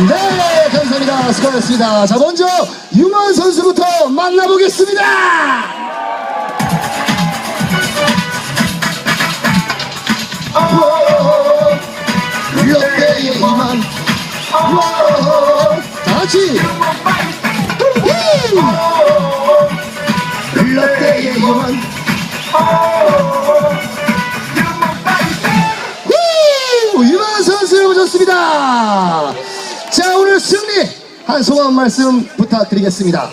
네, 감사합니다. 수고하셨습니다. 자, 먼저 유만 선수부터 만나보겠습니다. 롯데의 이만 다 같이 우! 롯데의 이만 우! 유만 선수 오셨습니다. 자 오늘 승리 한 소감 한 말씀 부탁드리겠습니다.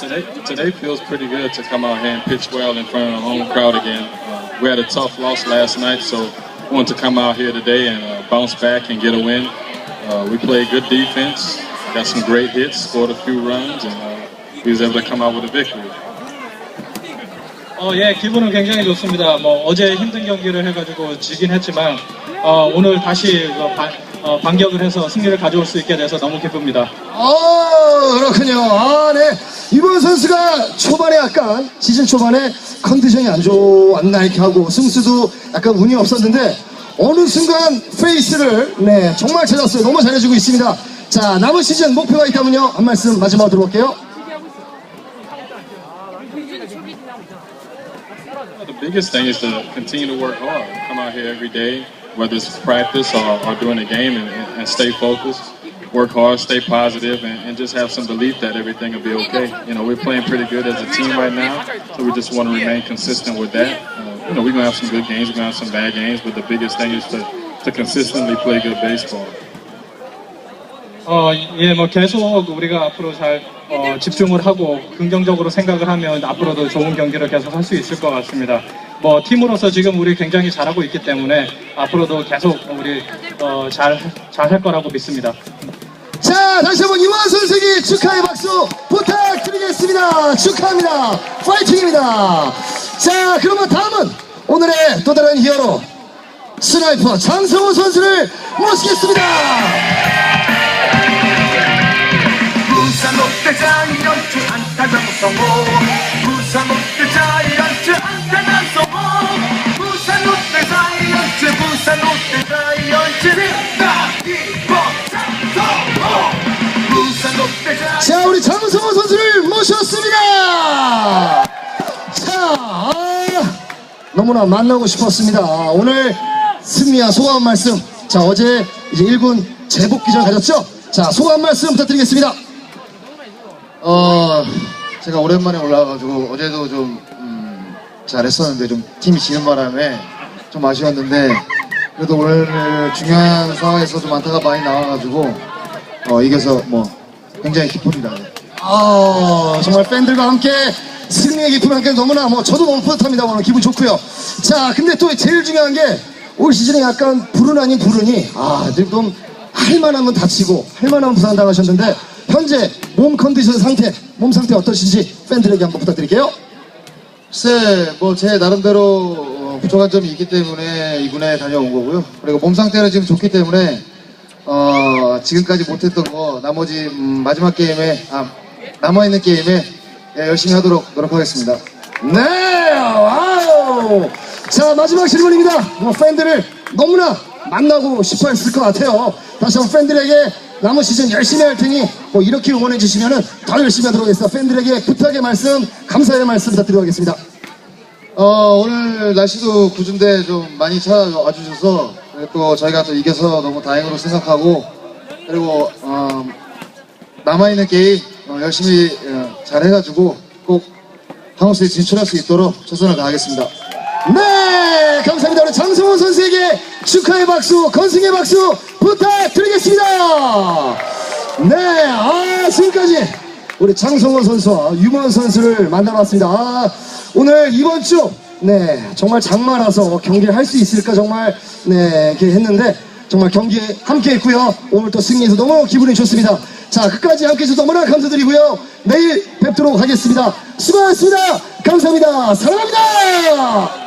Today, today feels pretty good to come out here and pitch well in front of the home crowd again. Uh, we had a tough loss last night, so wanted to come out here today and uh, bounce back and get a win. Uh, we played good defense, got some great hits, scored a few runs, and uh, we was able to come out with a victory. 어, 예, 기분은 굉장히 좋습니다. 뭐 어제 힘든 경기를 해가지고 지긴 했지만 어, 오늘 다시 어, 반, 어, 반격을 해서 승리를 가져올 수 있게 돼서 너무 기쁩니다. 어 그렇군요. 아 네. 이번 선수가 초반에 약간 시즌 초반에 컨디션이 안 좋았나 이렇게 하고 승수도 약간 운이 없었는데 어느 순간 페이스를 네 정말 찾았어요. 너무 잘해주고 있습니다. 자 남은 시즌 목표가 있다면요 한 말씀 마지막으로 들어볼게요. The biggest thing is to continue to work hard, come out here every day, whether it's practice or, or doing a game, and, and stay focused. Work hard, stay positive, and, and just have some belief that everything will be okay. You know, we're playing pretty good as a team right now, so we just want to remain consistent with that. Uh, you know, we're gonna have some good games, we're gonna have some bad games, but the biggest thing is to, to consistently play good baseball. 어, 예, 뭐 계속 우리가 앞으로 잘 어, 집중을 하고 긍정적으로 생각을 하면 앞으로도 좋은 경기를 계속 할 수 있을 것 같습니다. 뭐 팀으로서 지금 우리 굉장히 잘하고 있기 때문에 앞으로도 계속 우리 어, 잘 잘 할 거라고 믿습니다. 자 다시 한번 이완 선수에게 축하의 박수 부탁드리겠습니다. 축하합니다. 파이팅입니다. 자 그러면 다음은 오늘의 또 다른 히어로 스나이퍼 장성호 선수를 모시겠습니다. 성호 부산 롯데 자이언츠 안타장 성호 부산 롯데 자이언츠 부산 롯데 자이언츠 자 우리 장성호 선수를 모셨습니다. 자 아, 너무나 만나고 싶었습니다. 오늘 승리와 소감 한 말씀. 자 어제 이제 1군 제복 기전 가졌죠? 자 소감 한 말씀 부탁드리겠습니다. 어, 제가 오랜만에 올라와가지고 어제도 좀 음, 잘했었는데 좀 팀이 지는 바람에 좀 아쉬웠는데 그래도 오늘 중요한 상황에서 좀 안타가 많이 나와가지고 어, 이겨서 뭐 굉장히 기쁩니다. 아 정말 팬들과 함께 승리의 기쁨과 함께 너무나 뭐 저도 너무 뿌듯합니다 오늘 기분 좋고요 자 근데 또 제일 중요한 게 올 시즌에 약간 불운 아닌 불운이 아 지금 할만하면 다치고 할만하면 부상 당하셨는데 현재 몸 컨디션 상태 몸 상태 어떠신지 팬들에게 한번 부탁드릴게요 글쎄 뭐 제 나름대로 어, 부족한 점이 있기 때문에 이군에 다녀온 거고요. 그리고 몸 상태는 지금 좋기 때문에 어, 지금까지 못했던 거 나머지 음, 마지막 게임에 아, 남아있는 게임에 예, 열심히 하도록 노력하겠습니다. 네 와우 자 마지막 질문입니다 뭐 팬들을 너무나 만나고 싶어 했을 것 같아요 다시 한번 팬들에게 남은 시즌 열심히 할 테니 뭐 이렇게 응원해 주시면은 더 열심히 하도록 하겠습니다 팬들에게 부탁의 말씀 감사의 말씀 부탁드리겠습니다 어, 오늘 날씨도 궂은데 좀 많이 찾아와 주셔서 또 저희가 또 이겨서 너무 다행으로 생각하고 그리고 어, 남아있는 게임 어, 열심히 어, 잘 해가지고 꼭 한우스에 진출할 수 있도록 최선을 다하겠습니다. 네, 감사합니다. 우리 장성호 선수에게 축하의 박수, 건승의 박수 부탁드리겠습니다. 네, 아, 지금까지 우리 장성호 선수와 유만 선수를 만나봤습니다. 아, 오늘 이번 주, 네, 정말 장마라서 경기를 할 수 있을까 정말, 네, 이렇게 했는데, 정말 경기에 함께 했고요. 오늘 또 승리해서 너무 기분이 좋습니다. 자, 끝까지 함께 해주셔서 너무나 감사드리고요. 내일 뵙도록 하겠습니다. 수고하셨습니다. 감사합니다. 사랑합니다.